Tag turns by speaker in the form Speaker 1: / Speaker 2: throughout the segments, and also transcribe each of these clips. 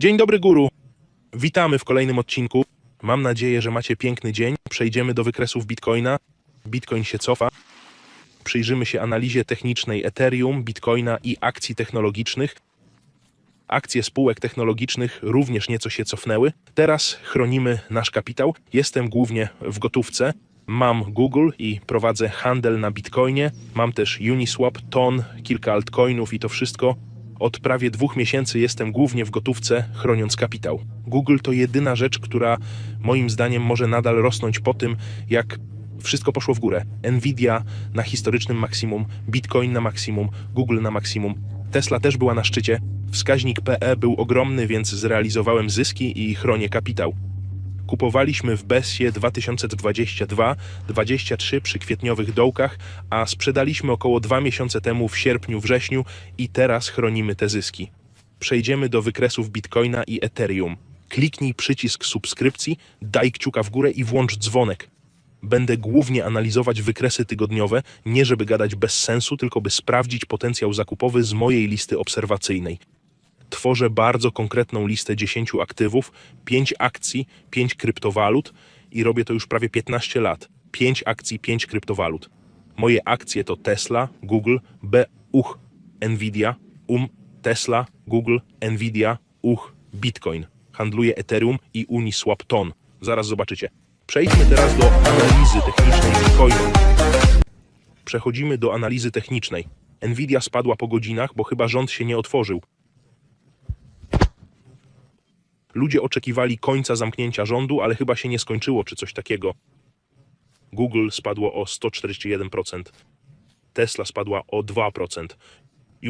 Speaker 1: Dzień dobry, guru. Witamy w kolejnym odcinku. Mam nadzieję, że macie piękny dzień. Przejdziemy do wykresów Bitcoina. Bitcoin się cofa. Przyjrzymy się analizie technicznej Ethereum, Bitcoina i akcji technologicznych. Akcje spółek technologicznych również nieco się cofnęły. Teraz chronimy nasz kapitał. Jestem głównie w gotówce. Mam Google i prowadzę handel na Bitcoinie. Mam też Uniswap, Ton, kilka altcoinów i to wszystko. Od prawie dwóch miesięcy jestem głównie w gotówce, chroniąc kapitał. Google to jedyna rzecz, która moim zdaniem może nadal rosnąć po tym, jak wszystko poszło w górę. Nvidia na historycznym maksimum, Bitcoin na maksimum, Google na maksimum. Tesla też była na szczycie. Wskaźnik PE był ogromny, więc zrealizowałem zyski i chronię kapitał. Kupowaliśmy w Bessie 2022-23 przy kwietniowych dołkach, a sprzedaliśmy około dwa miesiące temu w sierpniu-wrześniu i teraz chronimy te zyski. Przejdziemy do wykresów Bitcoina i Ethereum. Kliknij przycisk subskrypcji, daj kciuka w górę i włącz dzwonek. Będę głównie analizować wykresy tygodniowe, nie żeby gadać bez sensu, tylko by sprawdzić potencjał zakupowy z mojej listy obserwacyjnej tworzę bardzo konkretną listę 10 aktywów, 5 akcji, 5 kryptowalut i robię to już prawie 15 lat. 5 akcji, 5 kryptowalut. Moje akcje to Tesla, Google, B, UCH, Nvidia, UM, Tesla, Google, Nvidia, UCH, Bitcoin. Handluję Ethereum i Uniswap Ton. Zaraz zobaczycie. Przejdźmy teraz do analizy technicznej Bitcoinu. Przechodzimy do analizy technicznej. Nvidia spadła po godzinach, bo chyba rząd się nie otworzył. Ludzie oczekiwali końca zamknięcia rządu, ale chyba się nie skończyło, czy coś takiego. Google spadło o 141%, Tesla spadła o 2%,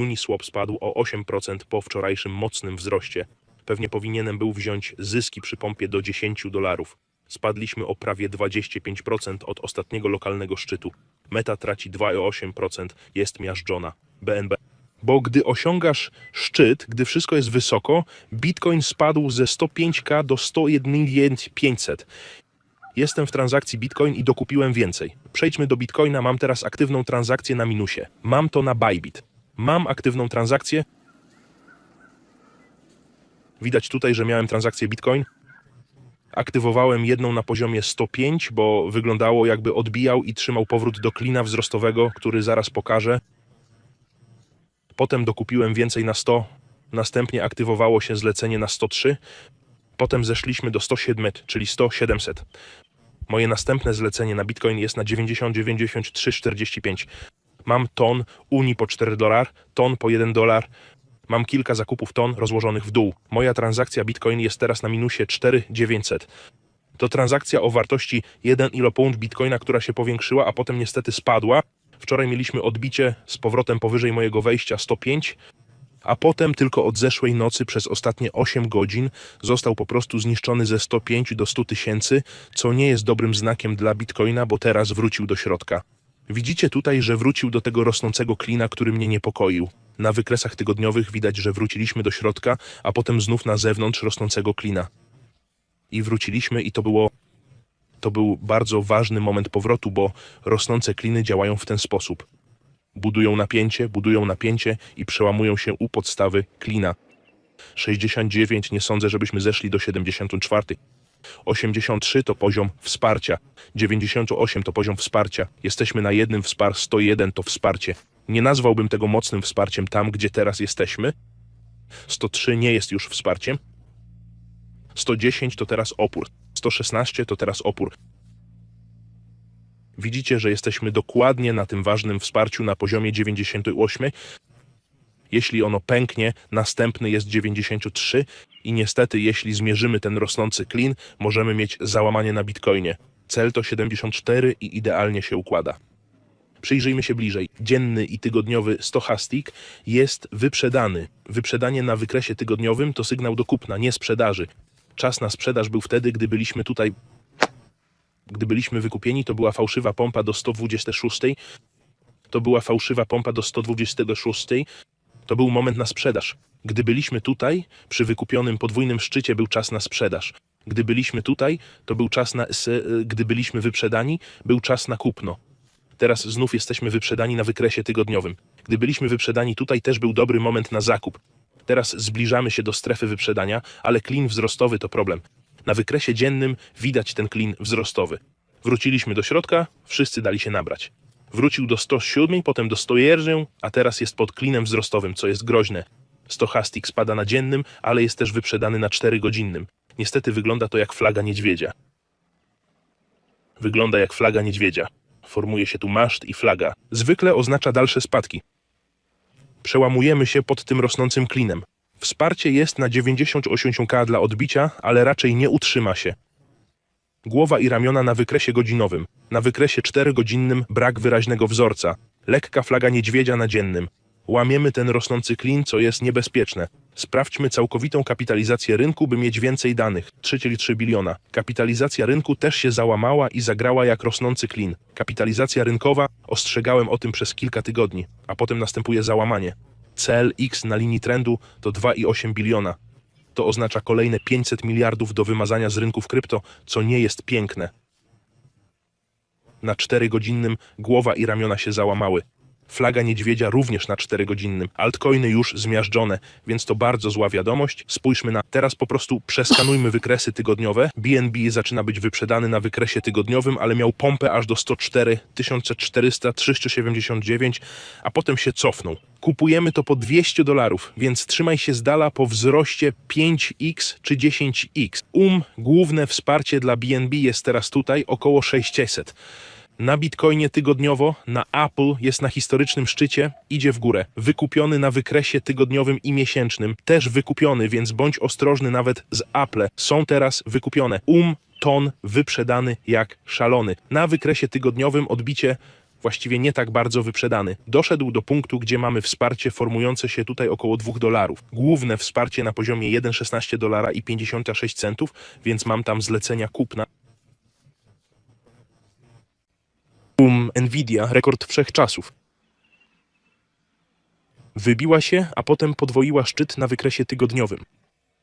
Speaker 1: Uniswap spadł o 8% po wczorajszym mocnym wzroście. Pewnie powinienem był wziąć zyski przy pompie do 10 dolarów. Spadliśmy o prawie 25% od ostatniego lokalnego szczytu. Meta traci 2,8%, jest miażdżona. BNB bo gdy osiągasz szczyt, gdy wszystko jest wysoko, Bitcoin spadł ze 105k do 101,500. Jestem w transakcji Bitcoin i dokupiłem więcej. Przejdźmy do Bitcoina, mam teraz aktywną transakcję na minusie. Mam to na Bybit. Mam aktywną transakcję. Widać tutaj, że miałem transakcję Bitcoin. Aktywowałem jedną na poziomie 105, bo wyglądało jakby odbijał i trzymał powrót do klina wzrostowego, który zaraz pokażę. Potem dokupiłem więcej na 100, następnie aktywowało się zlecenie na 103, potem zeszliśmy do 107, czyli 100, 700. Moje następne zlecenie na Bitcoin jest na 90, 93, 45. Mam ton Unii po 4 dolar, ton po 1 dolar. Mam kilka zakupów ton rozłożonych w dół. Moja transakcja Bitcoin jest teraz na minusie 4900. To transakcja o wartości 1,5 Bitcoina, która się powiększyła, a potem niestety spadła. Wczoraj mieliśmy odbicie z powrotem powyżej mojego wejścia 105, a potem tylko od zeszłej nocy przez ostatnie 8 godzin został po prostu zniszczony ze 105 do 100 tysięcy, co nie jest dobrym znakiem dla Bitcoina, bo teraz wrócił do środka. Widzicie tutaj, że wrócił do tego rosnącego klina, który mnie niepokoił. Na wykresach tygodniowych widać, że wróciliśmy do środka, a potem znów na zewnątrz rosnącego klina. I wróciliśmy i to było to był bardzo ważny moment powrotu, bo rosnące kliny działają w ten sposób. Budują napięcie, budują napięcie i przełamują się u podstawy klina. 69 nie sądzę, żebyśmy zeszli do 74. 83 to poziom wsparcia. 98 to poziom wsparcia. Jesteśmy na jednym wspar, 101 to wsparcie. Nie nazwałbym tego mocnym wsparciem tam, gdzie teraz jesteśmy. 103 nie jest już wsparciem. 110 to teraz opór. 116 to teraz opór. Widzicie, że jesteśmy dokładnie na tym ważnym wsparciu na poziomie 98. Jeśli ono pęknie, następny jest 93 i niestety, jeśli zmierzymy ten rosnący klin, możemy mieć załamanie na bitcoinie. Cel to 74 i idealnie się układa. Przyjrzyjmy się bliżej. Dzienny i tygodniowy stochastik jest wyprzedany. Wyprzedanie na wykresie tygodniowym to sygnał do kupna, nie sprzedaży. Czas na sprzedaż był wtedy, gdy byliśmy tutaj. Gdy byliśmy wykupieni, to była fałszywa pompa do 126. To była fałszywa pompa do 126. To był moment na sprzedaż. Gdy byliśmy tutaj, przy wykupionym podwójnym szczycie, był czas na sprzedaż. Gdy byliśmy tutaj, to był czas na. y, Gdy byliśmy wyprzedani, był czas na kupno. Teraz znów jesteśmy wyprzedani na wykresie tygodniowym. Gdy byliśmy wyprzedani tutaj, też był dobry moment na zakup. Teraz zbliżamy się do strefy wyprzedania, ale klin wzrostowy to problem. Na wykresie dziennym widać ten klin wzrostowy. Wróciliśmy do środka, wszyscy dali się nabrać. Wrócił do 107, potem do 101, a teraz jest pod klinem wzrostowym, co jest groźne. Stochastic spada na dziennym, ale jest też wyprzedany na 4 godzinnym. Niestety wygląda to jak flaga niedźwiedzia. Wygląda jak flaga niedźwiedzia. Formuje się tu maszt i flaga. Zwykle oznacza dalsze spadki. Przełamujemy się pod tym rosnącym klinem. Wsparcie jest na 98K dla odbicia, ale raczej nie utrzyma się. Głowa i ramiona na wykresie godzinowym. Na wykresie 4-godzinnym brak wyraźnego wzorca. Lekka flaga niedźwiedzia na dziennym. Łamiemy ten rosnący klin, co jest niebezpieczne. Sprawdźmy całkowitą kapitalizację rynku, by mieć więcej danych. 3,3 biliona. Kapitalizacja rynku też się załamała i zagrała jak rosnący klin. Kapitalizacja rynkowa, ostrzegałem o tym przez kilka tygodni, a potem następuje załamanie. Cel X na linii trendu to 2,8 biliona. To oznacza kolejne 500 miliardów do wymazania z rynków krypto, co nie jest piękne. Na 4-godzinnym głowa i ramiona się załamały. Flaga niedźwiedzia również na 4-godzinnym. Altcoiny już zmiażdżone, więc to bardzo zła wiadomość. Spójrzmy na... Teraz po prostu przeskanujmy wykresy tygodniowe. BNB zaczyna być wyprzedany na wykresie tygodniowym, ale miał pompę aż do 104, 1400, 379, a potem się cofnął. Kupujemy to po 200 dolarów, więc trzymaj się z dala po wzroście 5x czy 10x. Um, główne wsparcie dla BNB jest teraz tutaj około 600. Na Bitcoinie tygodniowo, na Apple jest na historycznym szczycie, idzie w górę. Wykupiony na wykresie tygodniowym i miesięcznym, też wykupiony, więc bądź ostrożny nawet z Apple. Są teraz wykupione. Um, ton wyprzedany jak szalony. Na wykresie tygodniowym odbicie właściwie nie tak bardzo wyprzedany. Doszedł do punktu, gdzie mamy wsparcie formujące się tutaj około 2 dolarów. Główne wsparcie na poziomie 1,16 dolara i 56 centów, więc mam tam zlecenia kupna. Um, Nvidia, rekord wszechczasów. Wybiła się, a potem podwoiła szczyt na wykresie tygodniowym.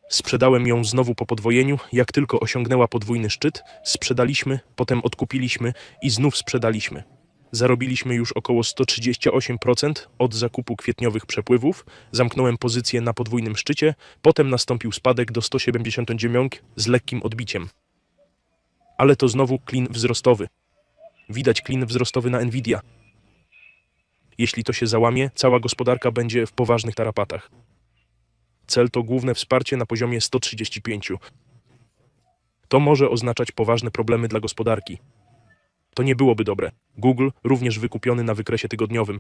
Speaker 1: Sprzedałem ją znowu po podwojeniu. Jak tylko osiągnęła podwójny szczyt, sprzedaliśmy, potem odkupiliśmy i znów sprzedaliśmy. Zarobiliśmy już około 138% od zakupu kwietniowych przepływów. Zamknąłem pozycję na podwójnym szczycie, potem nastąpił spadek do 179 z lekkim odbiciem. Ale to znowu klin wzrostowy. Widać klin wzrostowy na Nvidia. Jeśli to się załamie, cała gospodarka będzie w poważnych tarapatach. Cel to główne wsparcie na poziomie 135. To może oznaczać poważne problemy dla gospodarki. To nie byłoby dobre. Google również wykupiony na wykresie tygodniowym.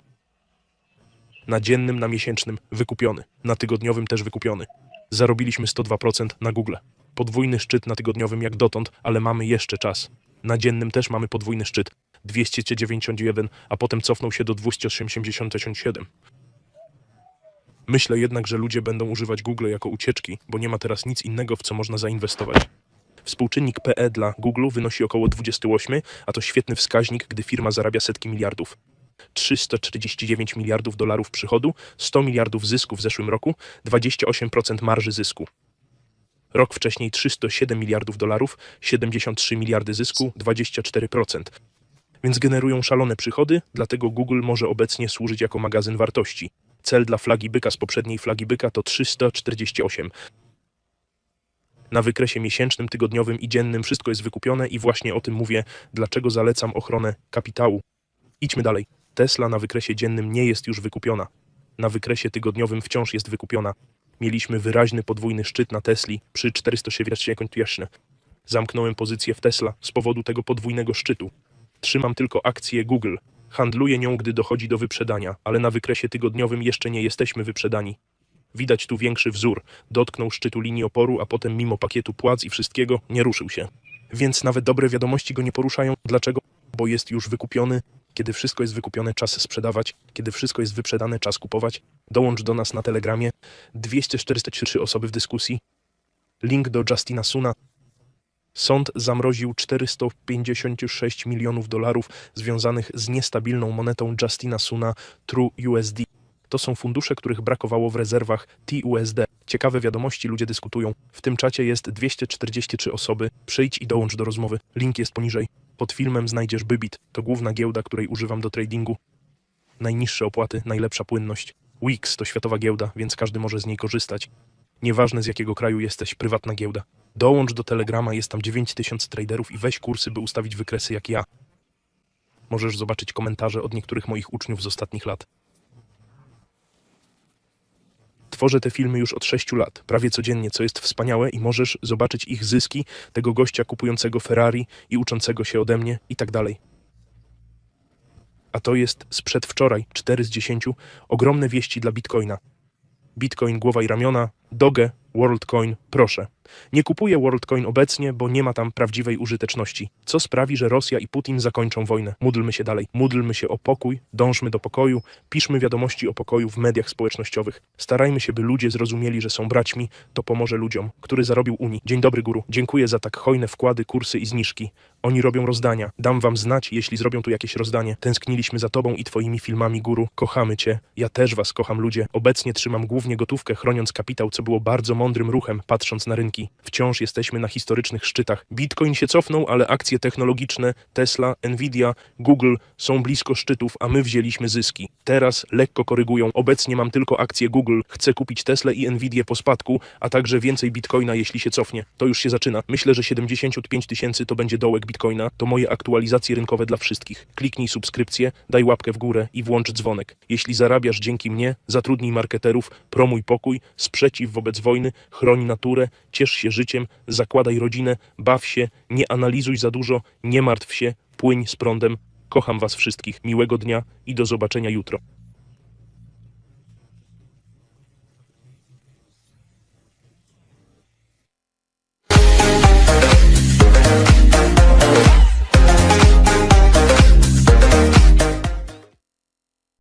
Speaker 1: Na dziennym, na miesięcznym wykupiony. Na tygodniowym też wykupiony. Zarobiliśmy 102% na Google. Podwójny szczyt na tygodniowym jak dotąd, ale mamy jeszcze czas. Na dziennym też mamy podwójny szczyt 291, a potem cofnął się do 287. Myślę jednak, że ludzie będą używać Google jako ucieczki, bo nie ma teraz nic innego, w co można zainwestować. Współczynnik PE dla Google wynosi około 28, a to świetny wskaźnik, gdy firma zarabia setki miliardów. 349 miliardów dolarów przychodu, 100 miliardów zysku w zeszłym roku, 28% marży zysku. Rok wcześniej 307 miliardów dolarów, 73 miliardy zysku, 24%. Więc generują szalone przychody, dlatego Google może obecnie służyć jako magazyn wartości. Cel dla flagi byka z poprzedniej flagi byka to 348. Na wykresie miesięcznym, tygodniowym i dziennym wszystko jest wykupione i właśnie o tym mówię, dlaczego zalecam ochronę kapitału. Idźmy dalej. Tesla na wykresie dziennym nie jest już wykupiona. Na wykresie tygodniowym wciąż jest wykupiona. Mieliśmy wyraźny podwójny szczyt na Tesli przy 470 Zamknąłem pozycję w Tesla z powodu tego podwójnego szczytu. Trzymam tylko akcję Google. Handluję nią, gdy dochodzi do wyprzedania, ale na wykresie tygodniowym jeszcze nie jesteśmy wyprzedani. Widać tu większy wzór. Dotknął szczytu linii oporu, a potem mimo pakietu płac i wszystkiego nie ruszył się. Więc nawet dobre wiadomości go nie poruszają. Dlaczego? Bo jest już wykupiony. Kiedy wszystko jest wykupione, czas sprzedawać. Kiedy wszystko jest wyprzedane, czas kupować. Dołącz do nas na Telegramie. 243 osoby w dyskusji. Link do Justina Suna. Sąd zamroził 456 milionów dolarów związanych z niestabilną monetą Justina Suna TrueUSD. To są fundusze, których brakowało w rezerwach TUSD. Ciekawe wiadomości, ludzie dyskutują. W tym czacie jest 243 osoby. Przyjdź i dołącz do rozmowy. Link jest poniżej. Pod filmem znajdziesz Bybit. To główna giełda, której używam do tradingu. Najniższe opłaty, najlepsza płynność. Wix to światowa giełda, więc każdy może z niej korzystać. Nieważne z jakiego kraju jesteś, prywatna giełda. Dołącz do Telegrama, jest tam 9000 traderów i weź kursy, by ustawić wykresy jak ja. Możesz zobaczyć komentarze od niektórych moich uczniów z ostatnich lat. Tworzę te filmy już od 6 lat, prawie codziennie, co jest wspaniałe i możesz zobaczyć ich zyski, tego gościa kupującego Ferrari i uczącego się ode mnie i tak dalej. A to jest sprzed wczoraj, 4 z 10, ogromne wieści dla Bitcoina. Bitcoin głowa i ramiona, Doge, WorldCoin, proszę. Nie kupuję WorldCoin obecnie, bo nie ma tam prawdziwej użyteczności. Co sprawi, że Rosja i Putin zakończą wojnę. Módlmy się dalej. Módlmy się o pokój, dążmy do pokoju, piszmy wiadomości o pokoju w mediach społecznościowych. Starajmy się, by ludzie zrozumieli, że są braćmi. To pomoże ludziom, który zarobił Unii. Dzień dobry, guru. Dziękuję za tak hojne wkłady, kursy i zniżki. Oni robią rozdania. Dam wam znać, jeśli zrobią tu jakieś rozdanie. Tęskniliśmy za tobą i twoimi filmami, guru. Kochamy cię. Ja też was kocham, ludzie. Obecnie trzymam głównie gotówkę, chroniąc kapitał, co było bardzo mądrym ruchem, patrząc na rynki. Wciąż jesteśmy na historycznych szczytach. Bitcoin się cofnął, ale akcje technologiczne Tesla, Nvidia, Google są blisko szczytów, a my wzięliśmy zyski. Teraz lekko korygują. Obecnie mam tylko akcje Google. Chcę kupić Tesla i Nvidia po spadku, a także więcej Bitcoina, jeśli się cofnie. To już się zaczyna. Myślę, że 75 tysięcy to będzie dołek Bitcoina. To moje aktualizacje rynkowe dla wszystkich. Kliknij subskrypcję, daj łapkę w górę i włącz dzwonek. Jeśli zarabiasz dzięki mnie, zatrudnij marketerów, promuj pokój, sprzeciw wobec wojny, chroń naturę, ciesz się życiem, zakładaj rodzinę, baw się, nie analizuj za dużo, nie martw się, płyń z prądem. Kocham was wszystkich. Miłego dnia i do zobaczenia jutro.